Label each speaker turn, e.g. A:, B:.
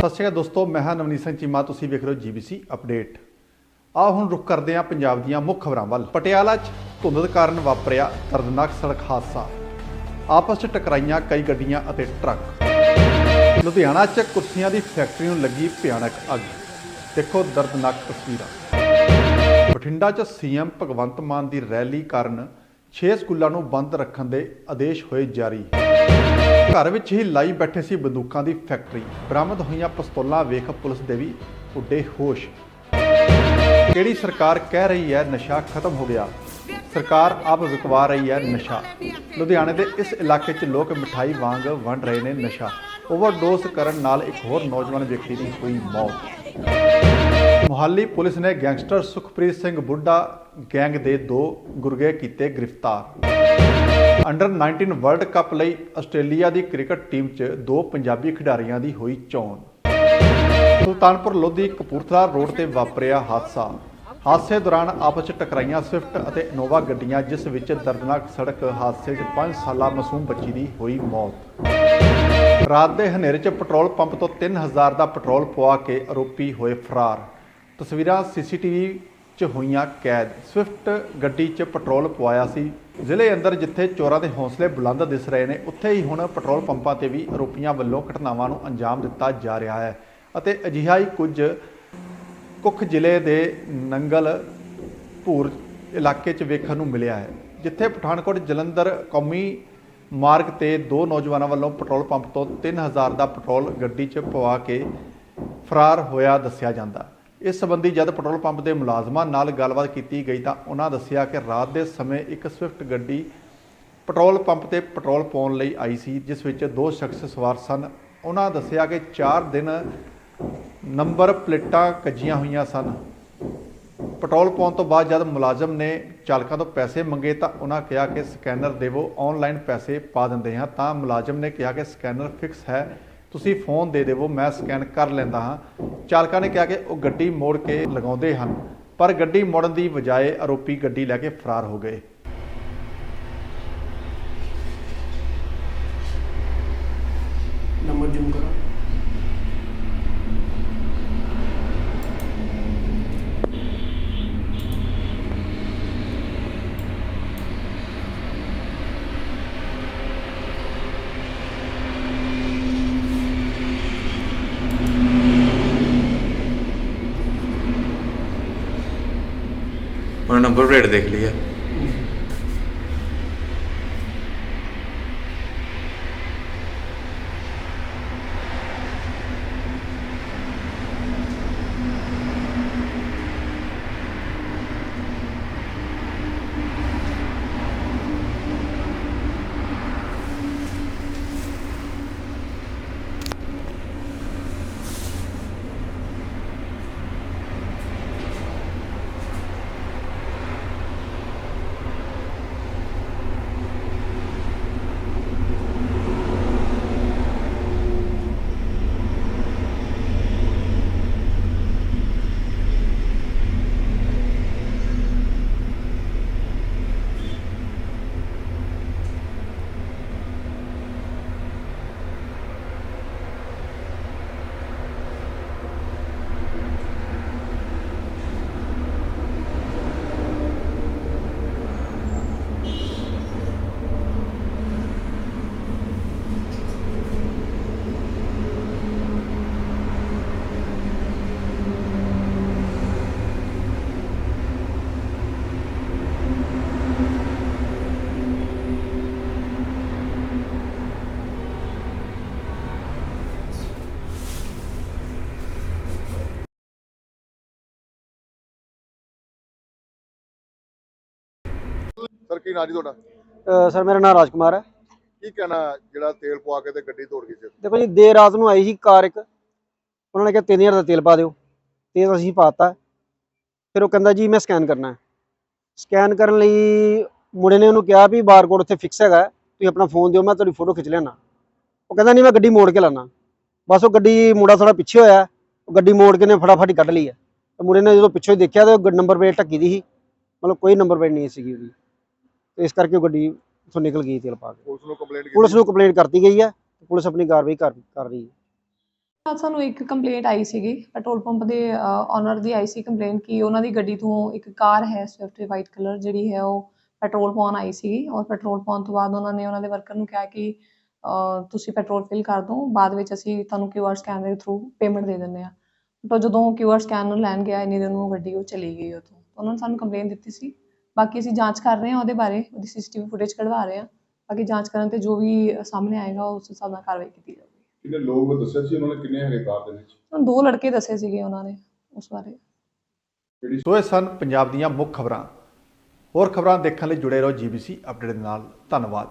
A: ਸਤਿ ਸ਼੍ਰੀ ਅਕਾਲ ਦੋਸਤੋ, ਮੈਂ ਹਾਂ ਨਵਨੀਤ ਸਿੰਘ ਚੀਮਾ, ਤੁਸੀਂ ਵੇਖ ਰਹੇ ਹੋ ਜੀਬੀਸੀ ਅਪਡੇਟ। ਆਓ ਹੁਣ ਰੁਕ ਕਰਦੇ ਹਾਂ ਪੰਜਾਬ ਦੀਆਂ ਮੁੱਖ ਖਬਰਾਂ ਵੱਲ। ਪਟਿਆਲਾ 'ਚ ਧੁੰਦ ਕਾਰਨ ਵਾਪਰਿਆ ਦਰਦਨਾਕ ਸੜਕ ਹਾਦਸਾ। ਆਪਸ 'ਚ ਟਕਰਾਈਆਂ ਕਈ ਗੱਡੀਆਂ ਅਤੇ ਟਰੱਕ। ਲੁਧਿਆਣਾ 'ਚ ਕੁਰਸੀਆਂ ਦੀ ਫੈਕਟਰੀ ਨੂੰ ਲੱਗੀ ਭਿਆਨਕ ਅੱਗ। ਦੇਖੋ ਦਰਦਨਾਕ ਤਸਵੀਰਾਂ। ਬਠਿੰਡਾ 'ਚ ਸੀਐਮ ਭਗਵੰਤ ਮਾਨ ਦੀ ਰੈਲੀ ਕਾਰਨ 6 ਸਕੂਲਾਂ ਨੂੰ ਬੰਦ ਰੱਖਣ ਦੇ ਆਦੇਸ਼ ਹੋਏ ਜਾਰੀ। ਘਰ ਵਿੱਚ ਹੀ ਲਾਈ ਬੈਠੇ ਸੀ ਬੰਦੂਕਾਂ ਦੀ ਫੈਕਟਰੀ। ਬਰਾਮਦ ਹੋਈਆਂ ਪਿਸਤੌਲਾਂ ਵੇਖ ਪੁਲਿਸ ਦੇ ਵੀ ਉੱਡੇ ਹੋਸ਼। ਕਿਹੜੀ ਸਰਕਾਰ ਕਹਿ ਰਹੀ ਹੈ ਨਸ਼ਾ ਖਤਮ ਹੋ ਗਿਆ? ਸਰਕਾਰ ਆਪ ਵਿਕਵਾ ਰਹੀ ਹੈ ਨਸ਼ਾ। ਲੁਧਿਆਣੇ ਦੇ ਇਸ ਇਲਾਕੇ 'ਚ ਲੋਕ ਮਠਾਈ ਵਾਂਗ ਵੰਡ ਰਹੇ ਨੇ ਨਸ਼ਾ। ਓਵਰਡੋਸ ਕਰਨ ਨਾਲ ਇੱਕ ਹੋਰ ਨੌਜਵਾਨ ਵਿਅਕਤੀ ਦੀ ਹੋਈ ਮੌਤ। ਮੁਹਾਲੀ ਪੁਲਿਸ ਨੇ ਗੈਂਗਸਟਰ ਸੁਖਪ੍ਰੀਤ ਸਿੰਘ ਬੁੱਢਾ ਗੈਂਗ ਦੇ ਦੋ ਗੁਰਗੇ ਕੀਤੇ ਗ੍ਰਿਫਤਾਰ। ਅੰਡਰ 19 ਵਰਲਡ ਕੱਪ ਲਈ ਆਸਟ੍ਰੇਲੀਆ ਦੀ ਕ੍ਰਿਕਟ ਟੀਮ 'ਚ ਦੋ ਪੰਜਾਬੀ ਖਿਡਾਰੀਆਂ ਦੀ ਹੋਈ ਚੋਣ। ਸੁਲਤਾਨਪੁਰ ਲੋਧੀ ਕਪੂਰਥਲਾ ਰੋਡ ਤੇ ਵਾਪਰਿਆ ਹਾਦਸਾ। ਹਾਦਸੇ ਦੌਰਾਨ ਆਪਸ 'ਚ ਟਕਰਾਈਆਂ ਸਵਿਫਟ ਅਤੇ ਇਨੋਵਾ ਗੱਡੀਆਂ, ਜਿਸ ਵਿੱਚ ਦਰਦਨਾਕ ਸੜਕ ਹਾਦਸੇ 'ਚ 5 ਸਾਲਾ ਮਾਸੂਮ ਬੱਚੀ ਦੀ ਹੋਈ ਮੌਤ। ਰਾਤ ਦੇ ਹਨੇਰੇ 'ਚ ਪੈਟਰੋਲ ਪੰਪ ਤੋਂ 3000 ਦਾ ਪੈਟਰੋਲ ਪਵਾ ਕੇ ਆਰੋਪੀ ਹੋਏ ਫਰਾਰ। ਤਸਵੀਰਾਂ ਸੀਸੀਟੀਵੀ 'ਚ ਹੋਈਆਂ ਕੈਦ। ਸਵਿਫਟ ਗੱਡੀ 'ਚ ਪੈਟਰੋਲ ਪਵਾਇਆ ਸੀ। ਜ਼ਿਲ੍ਹੇ ਅੰਦਰ ਜਿੱਥੇ ਚੋਰਾਂ ਦੇ ਹੌਸਲੇ ਬੁਲੰਦ ਦਿਸ ਰਹੇ ਨੇ, ਉੱਥੇ ਹੀ ਹੁਣ ਪੈਟਰੋਲ ਪੰਪਾਂ ਤੇ ਵੀ ਆਰੋਪੀਆਂ ਵੱਲੋਂ ਘਟਨਾਵਾਂ ਨੂੰ ਅੰਜਾਮ ਦਿੱਤਾ ਜਾ ਰਿਹਾ ਹੈ। ਅਤੇ ਅਜਿਹਾ ਹੀ ਕੁਝ ਕੁੱਖ ਜ਼ਿਲ੍ਹੇ ਦੇ ਨੰਗਲ ਭੂਰ ਇਲਾਕੇ 'ਚ ਵੇਖਣ ਨੂੰ ਮਿਲਿਆ ਹੈ, ਜਿੱਥੇ ਪਠਾਨਕੋਟ ਜਲੰਧਰ ਕੌਮੀ ਮਾਰਗ ਤੇ ਦੋ ਨੌਜਵਾਨਾਂ ਵੱਲੋਂ ਪੈਟਰੋਲ ਪੰਪ ਤੋਂ 3000 ਦਾ ਪੈਟਰੋਲ ਗੱਡੀ 'ਚ ਪਵਾ ਕੇ ਫਰਾਰ ਹੋਇਆ ਦੱਸਿਆ ਜਾਂਦਾ। ਇਸ ਸੰਬੰਧੀ ਜਦ ਪੈਟਰੋਲ ਪੰਪ ਦੇ ਮੁਲਾਜ਼ਮਾਂ ਨਾਲ ਗੱਲਬਾਤ ਕੀਤੀ ਗਈ ਤਾਂ ਉਹਨਾਂ ਦੱਸਿਆ ਕਿ ਰਾਤ ਦੇ ਸਮੇਂ ਇੱਕ ਸਵਿਫਟ ਗੱਡੀ ਪੈਟਰੋਲ ਪੰਪ ਤੇ ਪੈਟਰੋਲ ਪਾਉਣ ਲਈ ਆਈ ਸੀ, ਜਿਸ ਵਿੱਚ ਦੋ ਸ਼ਖਸ ਸਵਾਰ ਸਨ। ਉਹਨਾਂ ਦੱਸਿਆ ਕਿ 4 ਦਿਨ ਨੰਬਰ ਪਲੇਟਾਂ ਕੱਜੀਆਂ ਹੋਈਆਂ ਸਨ। ਪੈਟਰੋਲ ਪਾਉਣ ਤੋਂ ਬਾਅਦ ਜਦ ਮੁਲਾਜ਼ਮ ਨੇ ਚਾਲਕਾਂ ਤੋਂ ਪੈਸੇ ਮੰਗੇ ਤਾਂ ਉਹਨਾਂ ਕਿਹਾ ਕਿ ਸਕੈਨਰ ਦੇਵੋ ਆਨਲਾਈਨ ਪੈਸੇ ਪਾ ਦਿੰਦੇ ਹਾਂ। ਤਾਂ ਮੁਲਾਜ਼ਮ ਨੇ ਕਿਹਾ ਕਿ ਸਕੈਨਰ ਫਿਕਸ ਹੈ। ਤੁਸੀਂ ਫੋਨ ਦੇ ਦੇਵੋ, ਮੈਂ ਸਕੈਨ ਕਰ ਲੈਂਦਾ ਹਾਂ। ਚਾਲਕਾਂ ਨੇ ਕਿਹਾ ਕਿ ਉਹ ਗੱਡੀ ਮੋੜ ਕੇ ਲਗਾਉਂਦੇ ਹਨ, ਪਰ ਗੱਡੀ ਮੋੜਨ ਦੀ ਬਜਾਏ ਆਰੋਪੀ ਗੱਡੀ ਲੈ ਕੇ ਫਰਾਰ ਹੋ ਗਏ।
B: ਨੰਬਰ ਜੂਮ ਕਰੋ।
C: ਉਹਨੇ ਨੰਬਰ ਪਲੇਟ ਦੇਖ ਲਈ ਹੈ
D: ਸਰ ਕੀ ਨਾਂ ਜੀ ਤੁਹਾਡਾ?
B: ਸਰ ਮੇਰਾ ਨਾਮ ਰਾਜਕੁਮਾਰ ਹੈ।
D: ਕੀ ਕਹਿਣਾ ਜਿਹੜਾ ਤੇਲ ਪਵਾ ਕੇ ਤੇ ਗੱਡੀ ਤੋੜ ਗਈ ਸੀ?
B: ਦੇਖੋ ਜੀ ਦੇਰ ਰਾਤ ਨੂੰ ਆਈ ਸੀ ਕਾਰ ਇੱਕ। ਉਹਨਾਂ ਨੇ ਕਿਹਾ 3000 ਦਾ ਤੇਲ ਪਾ ਦਿਓ। ਤੇਲ ਅਸੀਂ ਪਾਤਾ। ਫਿਰ ਉਹ ਕਹਿੰਦਾ ਜੀ ਮੈਂ ਸਕੈਨ ਕਰਨਾ ਹੈ। ਸਕੈਨ ਕਰਨ ਲਈ ਮੁੰਡੇ ਨੇ ਉਹਨੂੰ ਕਿਹਾ ਵੀ ਬਾਰਕੋਡ ਉੱਥੇ ਫਿਕਸ ਹੈਗਾ ਤੁਸੀਂ ਆਪਣਾ ਫੋਨ ਦਿਓ ਮੈਂ ਤੁਹਾਡੀ ਫੋਟੋ ਖਿੱਚ ਲੈਣਾ ਉਹ ਕਹਿੰਦਾ ਨਹੀਂ ਮੈਂ ਗੱਡੀ ਮੋੜ ਕੇ ਲਾਣਾ ਬਸ ਉਹ ਗੱਡੀ ਮੁੰਡਾ ਥੋੜਾ ਪਿੱਛੇ ਹੋਇਆ ਉਹ ਗੱਡੀ ਮੋੜ ਕੇ ਨੇ ਫਟਾਫਟ ਕੱਢ ਲਈ ਹੈ। ਤੇ ਮੁੰਡੇ ਨੇ ਜਦੋਂ ਪਿੱਛੇ ਦੇਖਿਆ ਤੇ ਨੰਬਰ ਪਲੇਟ ਢੱਕੀ ਦੀ ਸੀ। ਮਤਲਬ ਕੋਈ ਨੰਬਰ ਪਲੇਟ ਨਹੀਂ ਸੀਗੀ ਉਹਦੀ। ਤੇ ਇਸ ਕਰਕੇ ਉਹ ਗੱਡੀ ਉੱਥੋਂ ਨਿਕਲ ਗਈ ਤੇਲ ਪਾ ਕੇ।
D: ਪੁਲਿਸ ਨੂੰ ਕੰਪਲੇਂਟ ਕੀਤੀ?
B: ਪੁਲਿਸ ਨੂੰ ਕੰਪਲੇਂਟ ਕਰਤੀ ਗਈ ਹੈ ਪੁਲਿਸ ਆਪਣੀ ਕਾਰਵਾਈ ਕਰ ਕਰ ਰਹੀ ਹੈ।
E: ਸਾਨੂੰ ਇੱਕ ਕੰਪਲੇਂਟ ਆਈ ਸੀਗੀ ਪੈਟਰੋਲ ਪੰਪ ਦੇ ਓਨਰ ਦੀ ਆਈ ਸੀ ਕੰਪਲੇਂਟ ਕਿ ਉਹਨਾਂ ਦੀ ਗੱਡੀ ਤੋਂ ਇੱਕ ਕਾਰ ਹੈ ਸਵਿਫਟ ਵਾਈਟ ਕਲਰ ਜਿਹੜੀ ਹੈ ਉਹ ਪੈਟਰੋਲ ਪਾਉਣ ਆਈ ਸੀਗੀ ਔਰ ਪੈਟਰੋਲ ਪਾਉਣ ਤੋਂ ਬਾਅਦ ਉਹਨਾਂ ਨੇ ਉਹਨਾਂ ਦੇ ਵਰਕਰ ਨੂੰ ਕਿਹਾ ਕਿ ਤੁਸੀਂ ਪੈਟਰੋਲ ਫਿਲ ਕਰ ਦਿਓ ਬਾਅਦ ਵਿੱਚ ਅਸੀਂ ਤੁਹਾਨੂੰ ਕਿਊਆਰ ਸਕੈਨ ਦੇ ਥਰੂ ਪੇਮੈਂਟ ਦੇ ਦਿੰਦੇ ਆ ਤਾਂ ਜਦੋਂ ਕਿਊਆਰ ਸਕੈਨ ਨੂੰ ਲੈਣ ਗਿਆ ਇੰਨੀ ਦਿਨ ਨੂੰ ਗੱਡੀ ਉਹ ਚਲੀ ਗਈ ਉੱਥੋਂ। ਉਹਨਾਂ ਨੇ ਸਾਨੂੰ ਕੰਪਲੇਂਟ ਦਿੱਤੀ ਸੀ। ਬਾਕੀ ਅਸੀਂ ਜਾਂਚ ਕਰ ਰਹੇ ਹਾਂ ਉਹਦੇ ਬਾਰੇ ਉਹਦੀ ਸੀਸੀਟੀਵੀ ਫੁਟੇਜ ਕਢਵਾ ਰਹੇ ਹਾਂ। ਬਾਕੀ ਜਾਂਚ ਕਰਨ ਤੇ ਜੋ ਵੀ ਸਾਹਮਣੇ ਆਏਗਾ ਉਸ ਹਿਸਾਬ ਨਾਲ ਕਾਰਵਾਈ ਕੀਤੀ ਜਾਊਗੀ।
F: ਕਿੰਨੇ ਲੋਕ ਦੱਸਿਆ ਸੀ ਉਹਨਾਂ ਨੇ? ਕਿੰਨੇ ਹੈਗੇ ਕਾਰ ਦੇ ਵਿੱਚ?
E: ਹੁਣ ਦੋ ਲੜਕੇ ਦੱਸੇ ਸੀਗੇ ਉਹਨਾਂ ਨੇ ਉਸ ਬਾਰੇ।
A: ਸੋ ਇਹ ਸਨ ਪੰਜਾਬ ਦੀਆਂ ਮੁੱਖ ਖਬਰਾਂ। ਹੋਰ ਖਬਰਾਂ ਦੇਖਣ ਲਈ ਜੁੜੇ ਰਹੋ ਜੀਬੀਸੀ ਅਪਡੇਟ ਦੇ ਨਾਲ। ਧੰਨਵਾਦ।